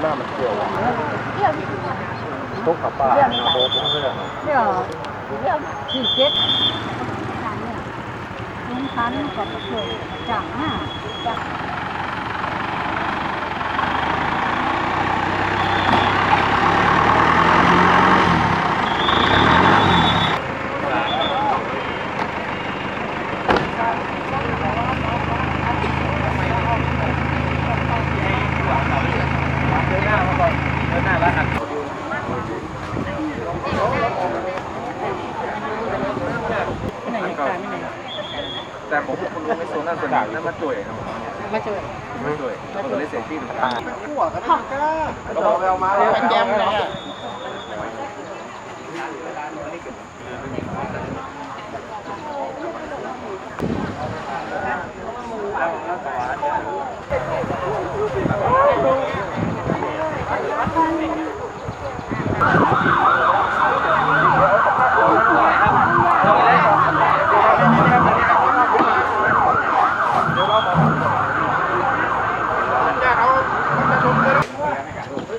หน้ามันเกี่ยวทุกขับป่าโบกเรื่องเดี๋ยวเดี๋ยวสี่เจ็ดลุงพันกับเพื่อนจังห้าจังต่ผมคุณลุงไม่โซนนั่นสนามนั่นมาจ่วยครับ มาเจอ มาจ่วยผมเลยเสียที่หนึ่งตาเราเอามาแล้วแจมเลยอะ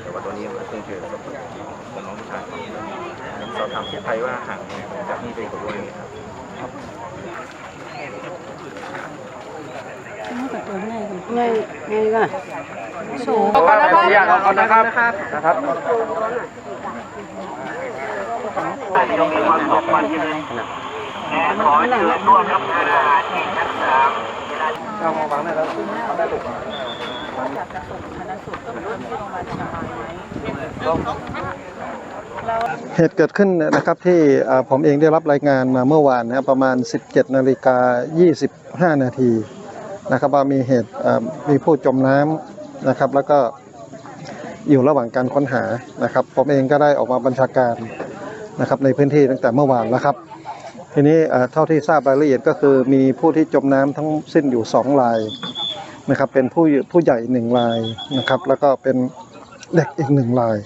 แต่ว่าตัวนี้มันเพิ่งเจอกับน้องผู้ชายสอบถามที่ไทยว่าห่างจากนี่ไปกับด้วยครับ ไงไงก็สูงขออนุญาตเอานะครับนะครับขอให้ถือร่วมครับเอามาวางได้แล้วได้ถูกเหตุเกิดขึ้นนะครับที่เอ่อผมเองได้รับรายงานมาเมื่อวานนะครับประมาณ 17 นาฬิกา 25 นาที นะครับว่ามีเหตุมีผู้จมน้ำนะครับ แล้วก็อยู่ระหว่างการค้นหานะครับ ผมเองก็ได้ออกมาบัญชาการนะครับในพื้นที่ตั้งแต่เมื่อวานแล้วครับ ทีนี้เท่าที่ทราบรายละเอียดก็คือมีผู้ที่จมน้ำทั้งสิ้นอยู่สองรายนะครับ เป็นผู้ผู้ใหญ่หนึ่งรายนะครับ แล้วก็เป็นเด็กอีกหนึ่งราย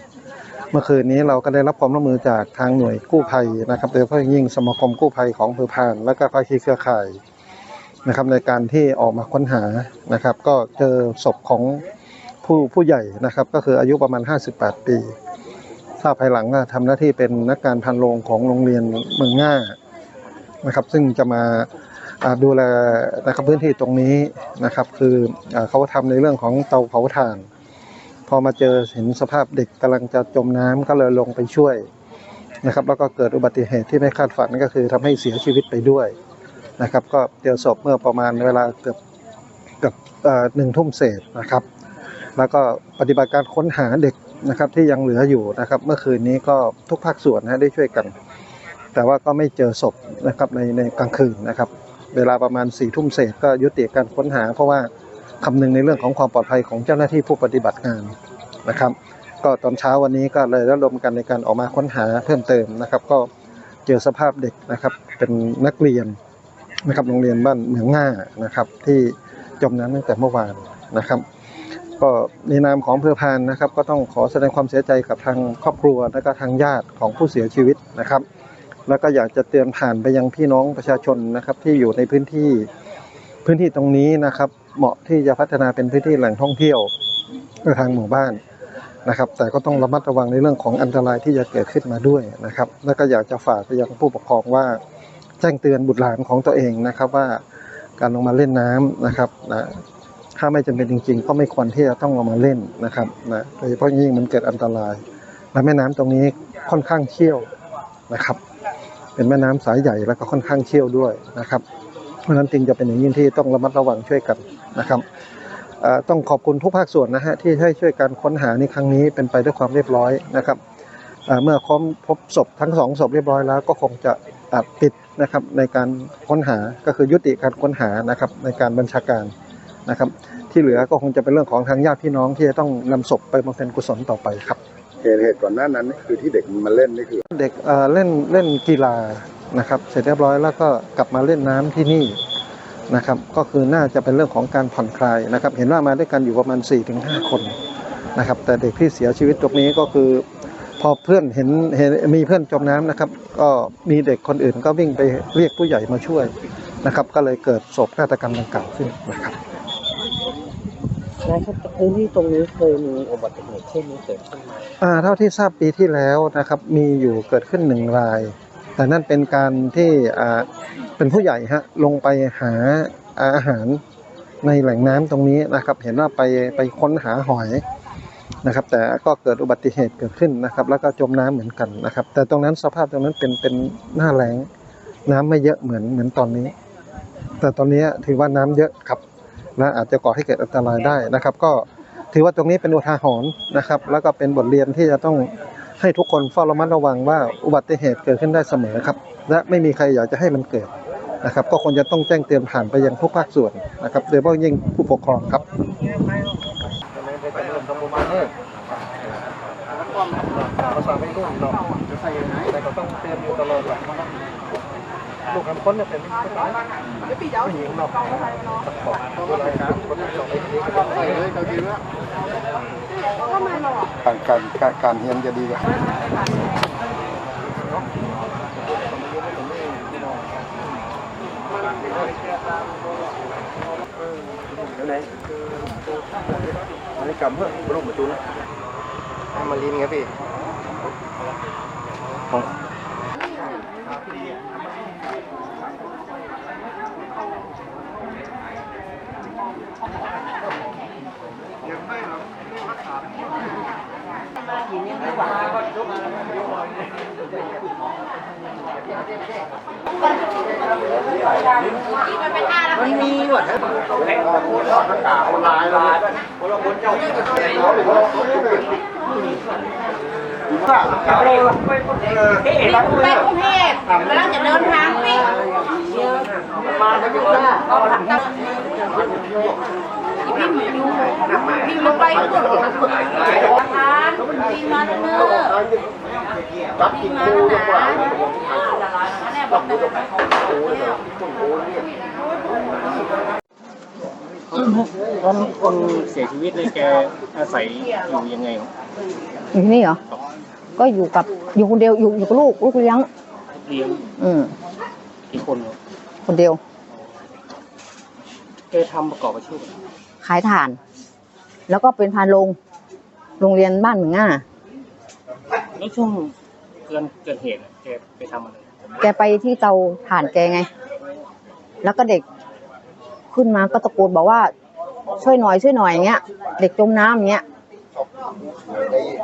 เมื่อคืนนี้เราก็ได้รับความร่วมมือจากทางหน่วยกู้ภัยนะครับโดยเฉพาะยิ่งสมาคมกู้ภัยของอำเภอพาน และก็ภาคีเครือข่าย นะครับในการที่ออกมาค้นหานะครับ ก็เจอศพของผู้ผู้ใหญ่นะครับ ก็คืออายุประมาณ 58 ปีทราบภายหลังว่าทำหน้าที่เป็นนักการพันโรงของโรงเรียนเมืองง่านะครับ ซึ่งจะมาดูแลนะครับพื้นที่ตรงนี้นะครับ คืออเขาทำในเรื่องของเตาเผาถ่าน พอมาเจอเห็นสภาพเด็กกำลังจะจมน้ำก็เลยลงไปช่วยนะครับ แล้วก็เกิดอุบัติเหตุที่ไม่คาดฝันก็คือทำให้เสียชีวิตไปด้วย นะครับ ก็เจอศพเมื่อประมาณเวลาเกือบเกือบหนึ่งทุ่มเศษนะครับ แล้วก็ปฏิบัติการค้นหาเด็กนะครับที่ยังเหลืออยู่นะครับ เมื่อคืนนี้ก็ทุกภาคส่วนนะได้ช่วยกัน แต่ว่าก็ไม่เจอศพนะครับในในกลางคืนนะครับ เวลาประมาณสี่ทุ่มเศษก็ยุติการค้นหา เพราะว่าคำนึงในเรื่องของความปลอดภัยของเจ้าหน้าที่ผู้ปฏิบัติงานนะครับ ก็ตอนเช้าวันนี้ก็เลยระดมกันในการออกมาค้นหาเพิ่มเติมนะครับ ก็เจอสภาพเด็กนะครับเป็นนักเรียน นะครับโรงเรียนบ้านเหมืองง่านะครับ ที่จมน้ำตั้งแต่เมื่อวานนะครับ ก็ในนามของอำเภอพานนะครับ ก็ต้องขอแสดงความเสียใจกับทางครอบครัวและก็ทางญาติของผู้เสียชีวิตนะครับ แล้วก็อยากจะเตือนผ่านไปยังพี่น้องประชาชนนะครับ ที่อยู่ในพื้นที่พื้นที่ตรงนี้นะครับ เหมาะที่จะพัฒนาเป็นพื้นที่แหล่งท่องเที่ยวทางหมู่บ้านนะครับ แต่ก็ต้องระมัดระวังในเรื่องของอันตรายที่จะเกิดขึ้นมาด้วยนะครับ แล้วก็อยากจะฝากไปยังผู้ปกครองว่า แจ้งเตือนบุตรหลานของตัวเองนะครับว่าการลงมาเล่นน้ำนะครับนะถ้าไม่จำเป็นจริง ๆ ก็ไม่ควรที่จะต้องลงมาเล่นนะครับนะโดยเฉพาะยิ่งมันเกิดอันตราย และแม่น้ำตรงนี้ค่อนข้างเชี่ยวนะครับ เป็นแม่น้ำสายใหญ่แล้วก็ค่อนข้างเชี่ยวด้วยนะครับเพราะนั้นจึงจะเป็นอย่างยิ่งที่ต้องระมัดระวังช่วยกันนะครับต้องขอบคุณทุกภาคส่วนนะฮะที่ให้ช่วยการค้นหาในครั้งนี้เป็นไปด้วยความเรียบร้อยนะครับเอ่อเมื่อค้นพบศพทั้งสองศพเรียบร้อยแล้วก็คงจะ อะปิดนะครับในการค้นหาก็คือยุติการค้นหานะครับในการบัญชาการนะครับ ที่เหลือก็คงจะเป็นเรื่องของทางญาติพี่น้องที่จะต้องนำศพไปบำเพ็ญกุศลต่อไปครับเหตุเหตุก่อนหน้านั้นนี่คือที่เด็กมันมาเล่นนี่คือ เด็กเอ่อเล่นเล่นกีฬานะครับ เสร็จเรียบร้อยแล้วก็กลับมาเล่นน้ำที่นี่นะครับ ก็คือน่าจะเป็นเรื่องของการผ่อนคลายนะครับ เห็นว่ามาด้วยกันอยู่ประมาณ4-5คนนะครับ แต่เด็กที่เสียชีวิตตรงนี้ก็คือ พอเพื่อนเห็นเห็นมีเพื่อนจมน้ำนะครับ ก็มีเด็กคนอื่นก็วิ่งไปเรียกผู้ใหญ่มาช่วยนะครับ ก็เลยเกิดโศกนาฏกรรมดังกล่าวขึ้นนะครับคนะครับพื้นที่ตรงนี้เคยมีอุบัติเหตุเช่นนี้เกิดขึ้นไหมอ่าเท่าที่ทราบปีที่แล้วนะครับ มีอยู่เกิดขึ้นหนึ่งราย แต่นั่นเป็นการที่อ่าเป็นผู้ใหญ่ฮะลงไปหาอาหารในแหล่งน้ำตรงนี้นะครับ เห็นว่าไปไปค้นหาหอย นะครับ แต่ก็เกิดอุบัติเหตุเกิดขึ้นนะครับ แล้วก็จมน้ำเหมือนกันนะครับ แต่ตรงนั้นสภาพตรงนั้นเป็นเป็นหน้าแล้งน้ำไม่เยอะเหมือนเหมือนตอนนี้ แต่ตอนนี้ถือว่าน้ำเยอะครับและอาจจะก่อให้เกิดอันตรายได้นะครับ ก็ถือว่าตรงนี้เป็นอุทาหรณ์นะครับ แล้วก็เป็นบทเรียนที่จะต้องให้ทุกคนเฝ้าระมัดระวังว่าอุบัติเหตุเกิดขึ้นได้เสมอครับ และไม่มีใครอยากจะให้มันเกิดนะครับ ก็ควรจะต้องแจ้งเตือนผ่านไปยังทุกภาคส่วนนะครับโดยเฉพาะยิ่งผู้ปกครองครับ ภาษาไม่รุ่นเนาะจะใส่ยังไงแต่ก็ต้องเตือนอยู่ต ลูกคำค้นเนี่ยเป็นผู้หญิงเนาะสักขอบตัวรายการคนที่สองไอ้นี้ก็ต้องใส่เลยเขาดีแล้วการการการการเฮียนจะดีกว่าไหนอันนี้กำเพื่อรูปประตูนะมาลินครับพี่ ไลน์ผลบอลเจ้าไปกรุงเทพกำลังจะเดินทางไปพิมพ์อ ยู่พิมพ์ลงไปพุ่นประธานพิมพ์มาเนื้อพิมพ์มาหนาแน่บอกเลยตอนคนเสียชีวิตเลยแกอาศัยอยู่ยังไงอยู่ที่นี่เหรอ ก็อยู่กับอยู่คนเดียวอยู่อยู่กับลูกลูกเลี้ยงเลี้ยงอืมกี่คนครับคนเดียวแกทำประกอบอาชีพอะไร ขายถ่าน แล้วก็เป็นพานโรงโรงเรียนบ้านเหมืองง่าแล้วช่วงเกินเกิดเหตุอะแกไปทำอะไรแกไปที่เตาถ่านแกไง แล้วก็เด็กขึ้นมาก็ตะโกนบอกว่า ช่วยหน่อยช่วยหน่อยอย่างเงี้ย เด็กจมน้ำอย่างเงี้ย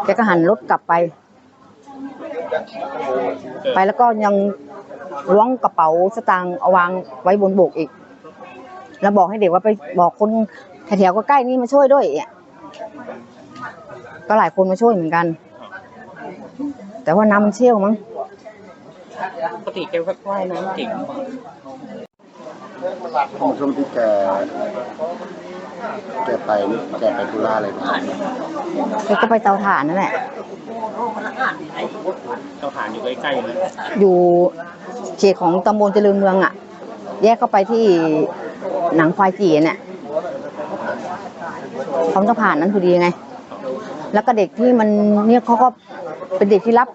แกก็หันรถกลับไป ไปแล้วก็ยังล้วงกระเป๋าสตางค์เอาวางไว้บนโบกอีก แล้วบอกให้เด็กว่าไปบอกคน แถวๆก็ใกล้ๆนี่มาช่วยด้วยเนี่ยก็หลายคนมาช่วยเหมือนกัน แต่ว่าน้ำมันเชี่ยวมั้งปกติแกว่ายน้ำเก่งมากช่วงที่แกแกไปนี่แกไปธุระอะไรมาแล้วก็ไปเตาถ่านนั่นแหละเตาถ่านอยู่ใกล้ๆนะอยู่เขตของตำบลเจริญเมืองอะ แยกเข้าไปที่หนังควายจีเนี่ย พร้อมจะผ่านนั้นพอดีไง แล้วก็เด็กที่มันเนี่ยเขาก็เป็นเด็กที่รับ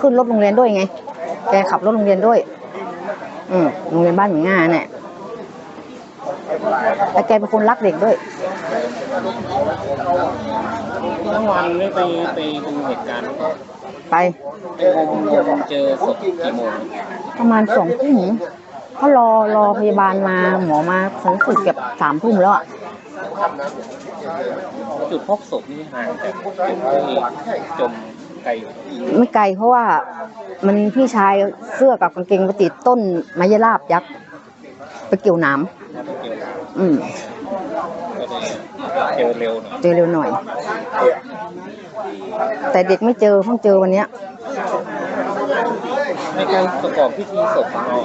ขึ้นรถโรงเรียนด้วยไง แกขับรถโรงเรียนด้วย อืมโรงเรียนบ้านเหมือนง่าเนี่ยแต่แกเป็นคนรักเด็กด้วยเมื่อวานได้ไปไปดูเหตุการณ์แล้วก็ไปไปงมเจอศพกี่โมงประมาณสองทุ่มเขารอรอพยาบาลมาหมอมาสันสุดเกือบสามทุ่มแล้วอะ จุดพบศพนี่ห่างจากจุดที่จมไกลอยู่ไม่ไกลเพราะว่ามันพี่ชายเสื้อกับกางเกงไปติดต้นไม้ยราบยักษ์ไปเกี่ยวหน้ถ้าไปเจอแล้วำอืมก็เลยเจอเร็วหน่อยเจอเร็วหน่อย แต่เด็กไม่เจอเพิ่งเจอวันเนี้ยในการประกอบพิธีศพของเรา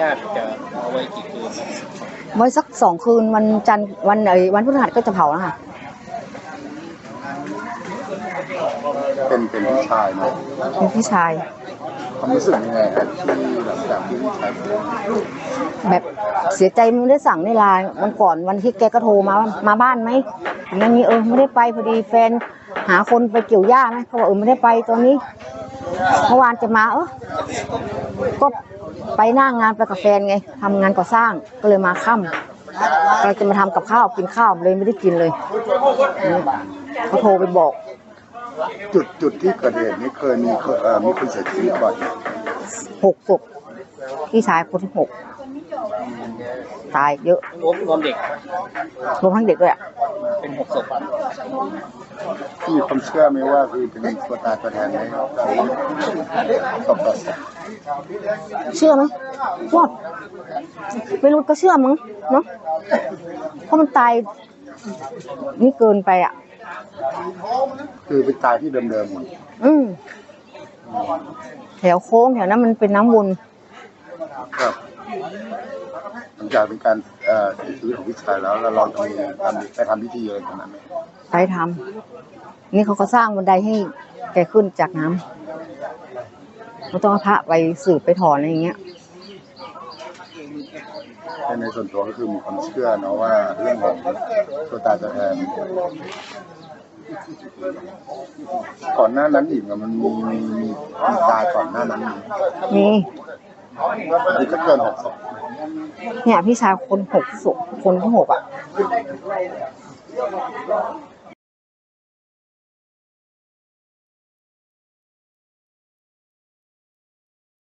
ญาติจะเอาไว้กี่คืน ไว้สักสองคืนวันจันทร์วันไอ้วันพฤหัสก็จะเผาแล้วค่ะ เป็นเป็นพี่ชายเนาะเป็นพี่ชาย ความรู้สึกยังไงครับที่หลังจากที่พี่ชายเสียแบบเสียใจไม่ได้สั่งในไลน์วันก่อนวันที่แกก็โทรมาว่ามาบ้านไหมอย่างนี้เออไม่ได้ไปพอดีแฟน หาคนไปเกี่ยวหญ้าไหมเขาบอกเออไม่ได้ไปตอนนี้ เมื่อวานจะมาเออก็ ไปหน้างานไปกับแฟนไงทำงานก่อสร้างก็เลยมาค่ำเราจะมาทำกับข้าวกินข้าวเลยไม่ได้กินเลยเขาโทรไปบอก จุดจุดที่เกิดเหตุนี้เคยมีเคยเอ่อมีคนเสียชีวิตบ่อยหกศพพี่ชายคนที่หก ตายเยอะรวมรวมเด็กรวมทั้งเด็กด้วยอะเป็นหกศพมีความเชื่อไหมว่าคือเป็นตัวตายตัวแทนในตบต่อศพเชื่อไหมว่าไม่รู้ก็เชื่อมั้งเนาะเพราะมันตายนี่เกินไปอะ คือไปตายที่เดิมๆหมดอืมแถวโค้งแถวนั้นมันเป็นน้ำวนครับหลัง จากเป็นการเอ่อเสียชีวิตของพี่ชายแล้วแล้วเราจะมีทำไปทำพิธีอะไรตรงนั้นไหมไปทำนี่เขาก็สร้างบันไดให้แกขึ้นจากน้ำเราต้องเอาพระไปสืบไปถอนอะไรอย่างเงี้ยในในส่วนตัวก็คือมีความเชื่อเนาะว่าเรื่องของตัวตายตัวแทน ก่อนหน้านั้นอีกอะมันมีมีมีมีตายก่อนหน้านั้นมีมีอันนี้ก็เกินหกศพ เนี่ยพี่ชายคนหกศพคนที่หกอะ